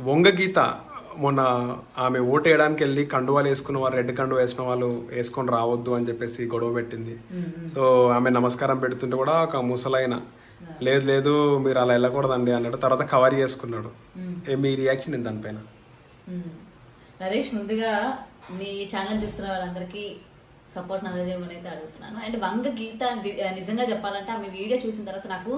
వంగ గీత మొన్న ఆమె ఓటు వేయడానికి వెళ్ళి కండువాలు వేసుకున్న వాళ్ళు రెడ్ కండువ వేసిన వాళ్ళు వేసుకొని రావద్దు అని చెప్పేసి గొడవ పెట్టింది. సో ఆమె నమస్కారం పెడుతుంటే కూడా ఒక ముసలైన లేదు లేదు మీరు అలా వెళ్ళకూడదండి అన్నాడు తర్వాత కవర్ చేసుకున్నాడు. ఏ మీ రియాక్షన్ ఏంటి దానిపైన. నరేష్ ముందుగా నీ ఛానల్ చూస్తున్న వాళ్ళందరికీ సపోర్ట్ అందజేయమని అయితే అడుగుతున్నాను. అండ్ వంగ గీత నిజంగా చెప్పాలంటే ఆమె వీడియో చూసిన తర్వాత నాకు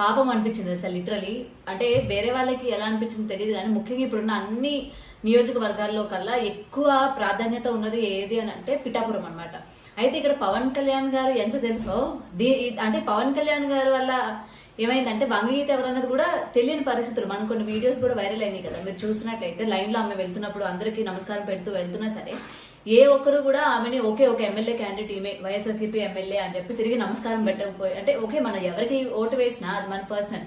పాపం అనిపించింది అసలు లిటరలీ. అంటే వేరే వాళ్ళకి ఎలా అనిపించిందో తెలియదు కానీ ముఖ్యంగా ఇప్పుడున్న అన్ని నియోజకవర్గాల్లో కల్లా ఎక్కువ ప్రాధాన్యత ఉన్నది ఏది అని అంటే పిఠాపురం అనమాట అయితే ఇక్కడ పవన్ కళ్యాణ్ గారు ఎంత తెలుసో దీ అంటే పవన్ కళ్యాణ్ గారు వల్ల ఏమైందంటే వంగగీత ఎవరన్నది కూడా తెలియని పరిస్థితులు. మనం కొన్ని వీడియోస్ కూడా వైరల్ అయినాయి కదా. మీరు చూసినట్లయితే లైన్లో ఆమె వెళ్తున్నప్పుడు అందరికీ నమస్కారం పెడుతూ వెళ్తున్నా సరే ఏ ఒక్కరు కూడా ఆమెని ఒకే ఒక ఎమ్మెల్యే క్యాండిడేట్ ఈమె వైఎస్ఆర్సీపీ ఎమ్మెల్యే అని చెప్పి తిరిగి నమస్కారం పెట్టకపోయి అంటే ఓకే మనం ఎవరికి ఓటు వేసినా అది మన పర్సనల్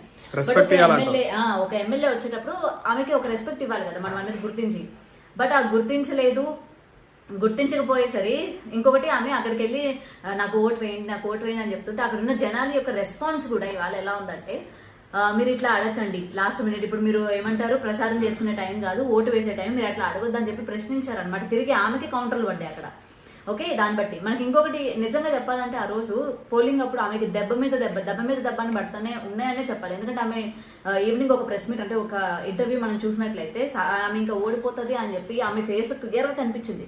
ఇవ్వాలంటావు. ఎమ్మెల్యే ఒక ఎమ్మెల్యే వచ్చేటప్పుడు ఆమెకి ఒక రెస్పెక్ట్ ఇవ్వాలి కదా మనం అనేది గుర్తించి బట్ ఆ గుర్తించలేదు గుర్తించకపోయేసరి ఇంకొకటి ఆమె అక్కడికి వెళ్ళి "ఆ, నాకు ఓటు వేయండి నాకు ఓటు వేయండి అని చెప్తుంటే అక్కడ ఉన్న జనాల యొక్క రెస్పాన్స్ కూడా ఇవాళ ఎలా ఉందంటే "ఆ, మీరు ఇట్లా అడగండి. లాస్ట్ మినిట్ ఇప్పుడు మీరు ఏమంటారు? ప్రచారం చేసుకునే టైం కాదు ఓటు వేసే టైం మీరు అట్లా అడగొద్దని చెప్పి ప్రశ్నించారు అనమాట తిరిగి ఆమెకి కౌంటర్లు పడ్డాయి అక్కడ. ఓకే? దాన్ని బట్టి. మనకి ఇంకొకటి నిజంగా చెప్పాలంటే ఆ రోజు పోలింగ్ అప్పుడు ఆమెకి దెబ్బ మీద దెబ్బ దెబ్బ మీద దెబ్బ అని పడుతూనే ఉన్నాయనే చెప్పాలి. ఎందుకంటే ఆమె ఈవినింగ్ ఒక ప్రెస్ మీట్ అంటే ఒక ఇంటర్వ్యూ మనం చూసినట్లయితే ఆమె ఇంకా ఓడిపోతుంది అని చెప్పి ఆమె ఫేస్ క్లియర్గా కనిపించింది.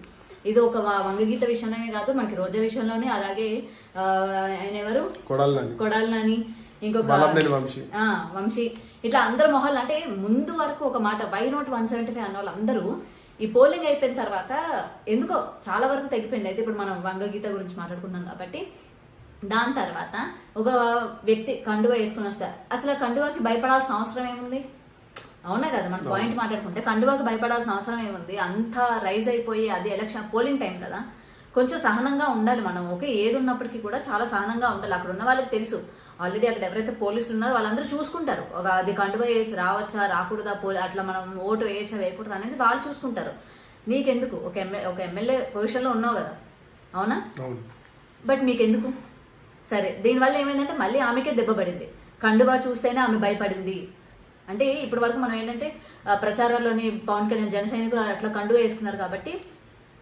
ఇది ఒక వంగగీత విషయంలోనే కాదు మనకి రోజా విషయంలోనే అలాగే ఆయన ఎవరు? కొడాలని ఇంకొక వల్లభనేని వంశీ. ఆ, వంశీ. ఇట్లా అందరు మొహాలు అంటే ముందు వరకు ఒక మాట why not one seventy five అన్న వాళ్ళందరూ ఈ పోలింగ్ అయిపోయిన తర్వాత ఎందుకో చాలా వరకు తగ్గిపోయింది అయితే ఇప్పుడు మనం వంగగీత గురించి మాట్లాడుకున్నాం కాబట్టి దాని తర్వాత ఒక వ్యక్తి కండువ వేసుకుని వస్తారు అసలు ఆ కండువాకి భయపడాల్సిన అవసరం ఏముంది? అవునా కదా మనం పాయింట్ మాట్లాడుకుంటే. కండువాకి భయపడాల్సిన అవసరం ఏముంది? అంత రైజ్ అయిపోయి అది ఎలక్షన్ పోలింగ్ టైం కదా. కొంచెం సహనంగా ఉండాలి మనం ఓకే? ఏది ఉన్నప్పటికీ కూడా చాలా సహనంగా ఉండాలి. అక్కడ ఉన్న వాళ్ళకి తెలుసు. ఆల్రెడీ అక్కడ ఎవరైతే పోలీసులు ఉన్నారో వాళ్ళందరూ చూసుకుంటారు. ఒక అది కండువ వేసి రావచ్చా రాకూడదా పోలీ అట్లా మనం ఓటు వేయచ్చా వేయకూడదా అనేది వాళ్ళు చూసుకుంటారు. నీకెందుకు? ఒక ఎమ్మెల్యే ఒక ఎమ్మెల్యే పొజిషన్లో ఉన్నావు కదా. అవునా? బట్ మీకెందుకు? సరే దీనివల్ల ఏమైందంటే మళ్ళీ ఆమెకే దెబ్బ పడింది. కండువా చూస్తేనే ఆమె భయపడింది. అంటే ఇప్పటి వరకు మనం ఏంటంటే ప్రచారాల్లోని పవన్ కళ్యాణ్ జన సైనికులు అట్లా కండువా వేసుకున్నారు కాబట్టి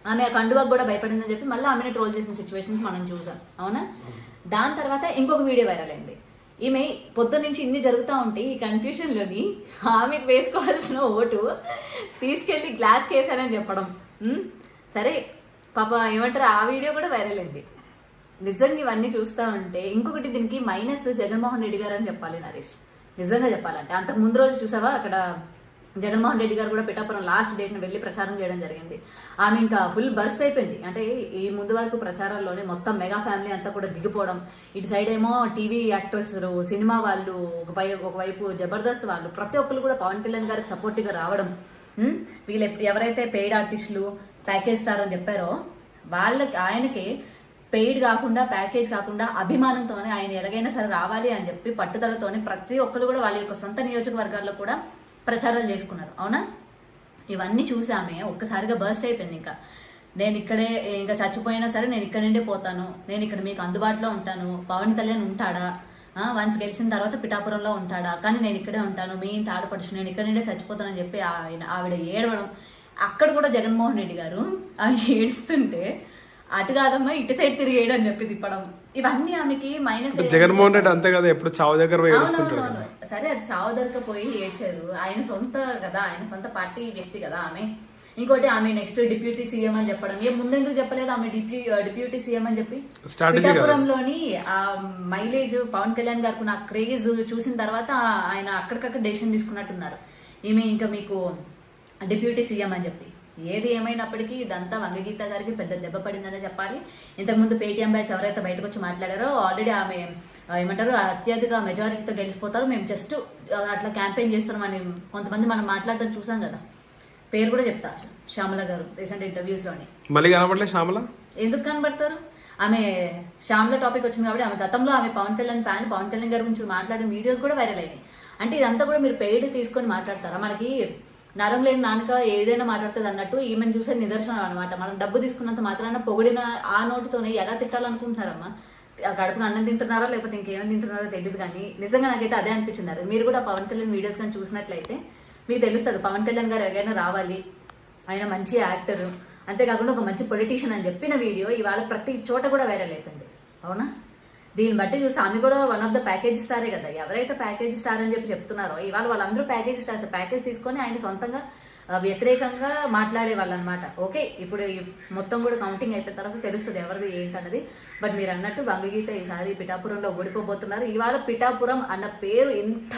ఆమె ఆ కండువాకు కూడా భయపడిందని చెప్పి మళ్ళీ ఆమెను ట్రోల్ చేసిన సిచ్యువేషన్స్ మనం చూసాం. అవునా? దాని తర్వాత ఇంకొక వీడియో వైరల్ అయింది. ఈమె పొద్దు నుంచి ఇన్ని జరుగుతూ ఉంటే ఈ కన్ఫ్యూషన్లోని ఆమెకు వేసుకోవాల్సిన ఓటు తీసుకెళ్ళి గ్లాస్ కేసానని చెప్పడం. సరే పాప ఏమంటారు ఆ వీడియో కూడా వైరల్ అయింది. నిజంగా ఇవన్నీ చూస్తా ఉంటే ఇంకొకటి దీనికి మైనస్ జగన్మోహన్ రెడ్డి గారు అని చెప్పాలి నరేష్. నిజంగా చెప్పాలంటే అంతకు ముందు రోజు చూసావా? అక్కడ జగన్మోహన్ రెడ్డి గారు కూడా పిఠాపురం లాస్ట్ డేట్ని వెళ్ళి ప్రచారం చేయడం జరిగింది. ఆమె ఇంకా ఫుల్ బర్స్ట్ అయిపోయింది. అంటే ఈ ముందు వరకు ప్రచారాల్లోనే మొత్తం మెగా ఫ్యామిలీ అంతా కూడా దిగిపోవడం. ఇటు సైడ్ ఏమో టీవీ యాక్ట్రెస్ సినిమా వాళ్ళు ఒక ఒకవైపు జబర్దస్త్ వాళ్ళు ప్రతి ఒక్కరు కూడా పవన్ కళ్యాణ్ గారికి సపోర్టివ్గా రావడం. Hmm? వీళ్ళు ఎవరైతే పెయిడ్ ఆర్టిస్టులు ప్యాకేజ్ స్టార్ అని చెప్పారో వాళ్ళకి ఆయనకి పెయిడ్ కాకుండా ప్యాకేజ్ కాకుండా అభిమానంతోనే ఆయన ఎలాగైనా సరే రావాలి అని చెప్పి పట్టుదలతోనే ప్రతి ఒక్కరు కూడా వాళ్ళ యొక్క సొంత నియోజకవర్గాల్లో కూడా ప్రచారాలు చేసుకున్నారు. అవునా? ఇవన్నీ చూసామే. ఒక్కసారిగా బర్స్ట్ అయిపోయింది ఇంకా. నేను ఇక్కడే ఇంకా చచ్చిపోయినా సరే నేను ఇక్కడ నుండే పోతాను. నేను ఇక్కడ మీకు అందుబాటులో ఉంటాను. పవన్ కళ్యాణ్ ఉంటాడా? వన్స్ గెలిచిన తర్వాత పిఠాపురంలో ఉంటాడా? కానీ నేను ఇక్కడే ఉంటాను. మీ ఇంటి ఆడపడుచు నేను ఇక్కడ నుండే చచ్చిపోతానని చెప్పి ఆయన ఆవిడ ఏడవడం. అక్కడ కూడా జగన్మోహన్ రెడ్డి గారు ఆమె ఏడుస్తుంటే అటు కాదమ్మా ఇటు సైడ్ తిరిగేయడం అని చెప్పి తిప్పడం. ఇవన్నీ ఆమెకి మైనస్ జగన్మోహన్ రెడ్డి అంతే కదా ఎప్పుడు చావు దగ్గర పోయి. సరే అది చావు దొరకపోయి ఏడ్చారు. ఆయన సొంత కదా ఆయన సొంత పార్టీ వ్యక్తి కదా ఆమె. ఇంకోటి ఆమె నెక్స్ట్ డిప్యూటీ సీఎం అని చెప్పడం. ఏ ముందెందుకు చెప్పలేదు ఆమె డిప్యూ డిప్యూటీ సీఎం అని చెప్పి. పిఠాపురంలోని ఆ మైలేజ్ పవన్ కళ్యాణ్ గారికి నా క్రేజ్ చూసిన తర్వాత ఆయన అక్కడికక్కడ డెసిషన్ తీసుకున్నట్టున్నారు. ఈమె ఇంకా మీకు డిప్యూటీ సీఎం అని చెప్పి. ఏది ఏమైనప్పటికీ ఇదంతా వంగగీత గారికి పెద్ద దెబ్బ పడిందనే చెప్పాలి. ఇంతకుముందు పేటీఎం బ్యాచ్ ఎవరైతే బయటకు వచ్చి మాట్లాడారో ఆల్రెడీ ఆమె ఏమంటారు అత్యధిక మెజారిటీతో గెలిచిపోతారు. మేము జస్ట్ అట్లా క్యాంపెయిన్ చేస్తున్నామని కొంతమంది మనం మాట్లాడడం చూసాం కదా. పేరు కూడా చెప్తా శ్యామల గారు రీసెంట్ ఇంటర్వ్యూస్లోని మళ్ళీ కనపడలే శ్యామల? ఎందుకు కనబడతారు? ఆమె శ్యామ్ల టాపిక్ వచ్చింది కాబట్టి ఆమె గతంలో ఆమె పవన్ కళ్యాణ్ ఫ్యాన్ పవన్ కళ్యాణ్ గారి గురించి మాట్లాడిన వీడియోస్ కూడా వైరల్ అయినాయి. అంటే ఇదంతా కూడా మీరు పెయిడ్ తీసుకొని మాట్లాడతారా? మనకి నరం లేని నాన్నక ఏదైనా మాట్లాడుతుంది అన్నట్టు ఈమెను చూసే నిదర్శనం అనమాట మనం డబ్బు తీసుకున్నంత మాత్రాన పొగిడిన ఆ నోటితోనే ఎలా తిట్టాలనుకుంటున్నారమ్మా? ఆ అన్నం తింటున్నారా? లేకపోతే ఇంకేమైనా తింటున్నారో తెలియదు కానీ నిజంగా నాకైతే అదే అనిపించింది. అది మీరు కూడా పవన్ కళ్యాణ్ వీడియోస్ కానీ చూసినట్లయితే మీకు తెలుస్తుంది పవన్ కళ్యాణ్ గారు ఎవరైనా రావాలి ఆయన మంచి యాక్టర్ అంతేకాకుండా ఒక మంచి పొలిటీషియన్ అని చెప్పిన వీడియో ఇవాళ ప్రతి చోట కూడా వైరల్ అయిపోయింది. అవునా? దీన్ని బట్టి చూసి ఆమె కూడా వన్ ఆఫ్ ద ప్యాకేజ్ స్టారే కదా. ఎవరైతే ప్యాకేజ్ స్టార్ అని చెప్పి చెప్తున్నారో ఇవాళ వాళ్ళందరూ ప్యాకేజ్ స్టార్స్ ప్యాకేజ్ తీసుకొని ఆయన సొంతంగా వ్యతిరేకంగా మాట్లాడే వాళ్ళు అనమాట ఓకే ఇప్పుడు మొత్తం కూడా కౌంటింగ్ అయిపోయిన తర్వాత తెలుస్తుంది ఎవరిది ఏంటన్నది. బట్ మీరు అన్నట్టు భంగగీత ఈసారి పిఠాపురంలో ఓడిపోబోతున్నారు. ఇవాళ పిఠాపురం అన్న పేరు ఎంత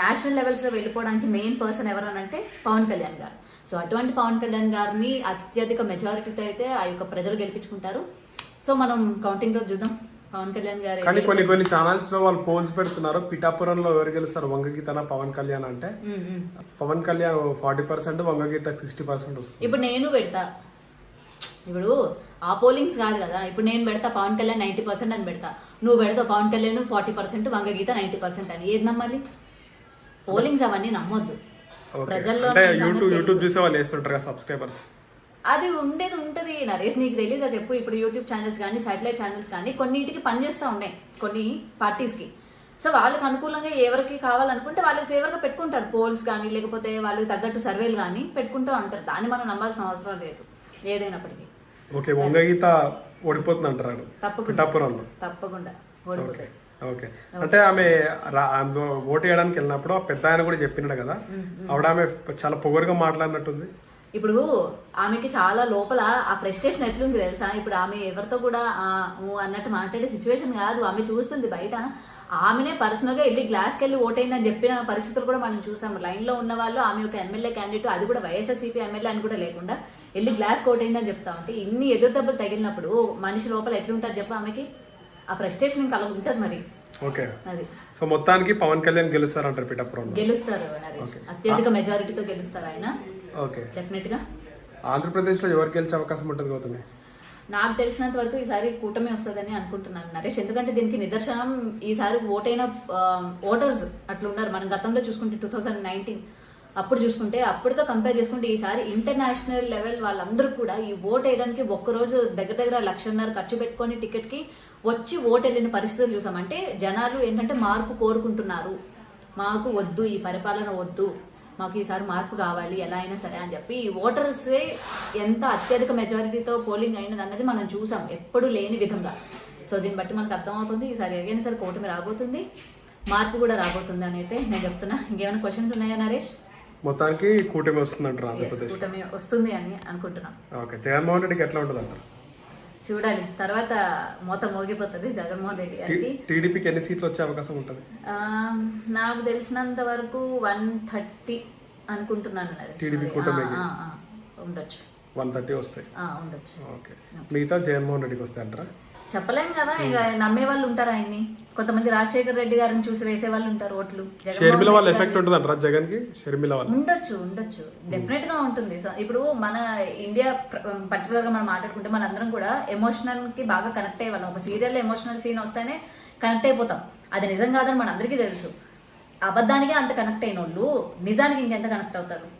నేషనల్ లెవెల్స్లో వెళ్ళిపోవడానికి మెయిన్ పర్సన్ ఎవరనంటే పవన్ కళ్యాణ్ గారు. సో అటువంటి పవన్ కళ్యాణ్ గారిని అత్యధిక మెజారిటీతో అయితే ఆ యొక్క ప్రజలు గెలిపించుకుంటారు. సో మనం కౌంటింగ్లో చూద్దాం. పవన్ కళ్యాణ్ గారి కానీ కొన్ని కొన్ని ఛానల్స్లో వాళ్ళు పోల్స్ పెడుతున్నారు. పిఠాపురంలో ఎవరు గెలుస్తారు? వంగగీతన పవన్ కళ్యాణ్ అంటే. Pawan Kalyan forty percent Vanga Geetha sixty percent వస్తుంది. ఇప్పుడు నేను పెడతా. ఇప్పుడు ఆ పోలింగ్స్ కాదు కదా. ఇప్పుడు నేను పెడతా పవన్ కళ్యాణ్ నైంటీ పర్సెంట్ అని పెడతా. నువ్వు పెడతావు Pawan Kalyan forty percent Vanga Geetha ninety percent అని. ఏది నమ్మాలి? పోలింగ్స్ అవన్నీ నమ్మొద్దు. ప్రజల్లో యూట్యూబ్ చూసే వాళ్ళు వేస్తుంటారు కదా సబ్స్క్రైబర్స్ అది ఉండేది ఉంటుంది నరేష్. నీకు తెలియదా చెప్పు. ఇప్పుడు యూట్యూబ్ ఛానల్స్ కానీ సాటిలైట్ ఛానల్స్ కానీ కొన్నిటికి పనిచేస్తూ ఉన్నాయి కొన్ని పార్టీస్కి సో వాళ్ళకి అనుకూలంగా ఎవరికి కావాలనుకుంటే వాళ్ళకి ఫేవర్గా పెట్టుకుంటారు. పోల్స్ కానీ లేకపోతే వాళ్ళకి తగ్గట్టు సర్వేలు కానీ పెట్టుకుంటూ ఉంటారు. దాన్ని మనం నమ్మాల్సిన అవసరం లేదు ఏదైనప్పటికీ. ఓకే వంగగీత ఓడిపోతుంది అంటారు. తప్పకుండా. తప్పకుండా. ఓకే అంటే ఆమె ఓటు వేయడానికి వెళ్ళినప్పుడు పెద్ద ఆయన కూడా చెప్పినాడు కదా. ఆవిడ ఆమె చాలా పొగరుగా మాట్లాడినట్టుంది. ఇప్పుడు ఆమెకి చాలా లోపల ఆ ఫ్రస్ట్రేషన్ ఎట్లుంది తెలుసా? ఇప్పుడు ఆమె ఎవరితో కూడా అన్నట్టు మాట్లాడే సిచ్యువేషన్ కాదు. ఆమె చూస్తుంది బయట. ఆమెనే పర్సనల్గా వెళ్ళి గ్లాస్కి వెళ్ళి ఓటైందని చెప్పిన పరిస్థితులు కూడా మనం చూసాం. లైన్లో ఉన్న వాళ్ళు ఆమె ఒక ఎమ్మెల్యే క్యాండిడేట్ అది కూడా వైఎస్ఆర్సీపీ ఎమ్మెల్యే అని కూడా లేకుండా వెళ్ళి గ్లాస్ ఓటైందని చెప్తా ఉంటే ఇన్ని ఎదురు దెబ్బలు తగిలినప్పుడు మనిషి లోపల ఎట్లుంటుంది చెప్పు ఆమెకి? ఆ ఫ్రస్ట్రేషన్ అలా ఉంటుంది మరి. ఓకే. అది సో మొత్తానికి పవన్ కళ్యాణ్ గెలుస్తారంటారు పిఠాపురంలో? గెలుస్తారు అత్యధిక మెజారిటీతో గెలుస్తారు ఆయన. డెఫినెట్గా ఆంధ్రప్రదేశ్లో ఎవరు గెలిచే అవకాశం ఉంటుంది గౌతమి? నాకు తెలిసినంత వరకు ఈసారి కూటమి వస్తుందని అనుకుంటున్నాను నరేష్. ఎందుకంటే దీనికి నిదర్శనం ఈసారి ఓటైన ఓటర్స్ అట్లా ఉన్నారు మనం గతంలో చూసుకుంటే టూ థౌజండ్ నైన్టీన్ అప్పుడు చూసుకుంటే అప్పటితో కంపేర్ చేసుకుంటే ఈసారి ఇంటర్నేషనల్ లెవెల్ వాళ్ళందరూ కూడా ఈ ఓట్ వేయడానికి ఒక్కరోజు దగ్గర దగ్గర లక్షన్నర ఖర్చు పెట్టుకొని టికెట్కి వచ్చి ఓట్ వెళ్ళిన పరిస్థితులు చూసాం. అంటే జనాలు ఏంటంటే మార్పు కోరుకుంటున్నారు. మాకు వద్దు ఈ పరిపాలన వద్దు. మాకు ఈసారి మార్పు కావాలి ఎలా అయినా సరే అని చెప్పి ఈ ఓటర్సే ఎంత అత్యధిక మెజారిటీతో పోలింగ్ అయినది అన్నది మనం చూసాం ఎప్పుడు లేని విధంగా. సో దీన్ని బట్టి మనకు అర్థమవుతుంది ఈసారి ఎగైనా సరే కూటమి రాబోతుంది మార్పు కూడా రాబోతుంది అని అయితే నేను చెప్తున్నా. ఇంకేమైనా క్వశ్చన్స్ ఉన్నాయా నరేష్? మొత్తానికి కూటమి వస్తుంది అంటారు కూటమి వస్తుంది అని అనుకుంటున్నాం. ఓకే జగన్మోహన్ రెడ్డికి ఎట్లా ఉంటుంది అంటారు చూడాలి. తర్వాత మూత మోగిపోతుంది జగన్మోహన్ రెడ్డి గారికి. టీడీపీకి ఎన్ని సీట్లు వచ్చే అవకాశం ఉంటుంది? నాకు తెలిసినంత వరకు వన్ థర్టీ అనుకుంటున్నాను ఆ, ఉండొచ్చు. వన్ థర్టీ వస్తాయి. ఉండొచ్చు. ఓకే. మిగతా జగన్మోహన్ రెడ్డికి వస్తాయి అంటారా చెప్పలేం కదా ఇక నమ్మే వాళ్ళు ఉంటారు ఆయన్ని? కొంతమంది రాజశేఖర రెడ్డి గారిని చూసి వేసే వాళ్ళు ఉంటారు ఓట్లు. షర్మిల వాళ్ళ ఎఫెక్ట్ ఉంటుంది అంటారా జగన్కి? షర్మిల వాళ్ళ. ఉండొచ్చు ఉండొచ్చు. డెఫినెట్గా ఉంటుంది. సో ఇప్పుడు మన ఇండియా పర్టికులర్గా మనం మాట్లాడుకుంటే మనందరం కూడా ఎమోషనల్కి బాగా కనెక్ట్ అయ్యే వాళ్ళం. ఒక సీరియల్ ఎమోషనల్ సీన్ వస్తేనే కనెక్ట్ అయిపోతాం. అది నిజం కాదని మన అందరికీ తెలుసు. అబద్ధానికే అంత కనెక్ట్ అయిన వాళ్ళు నిజానికి ఇంకెంత కనెక్ట్ అవుతారు?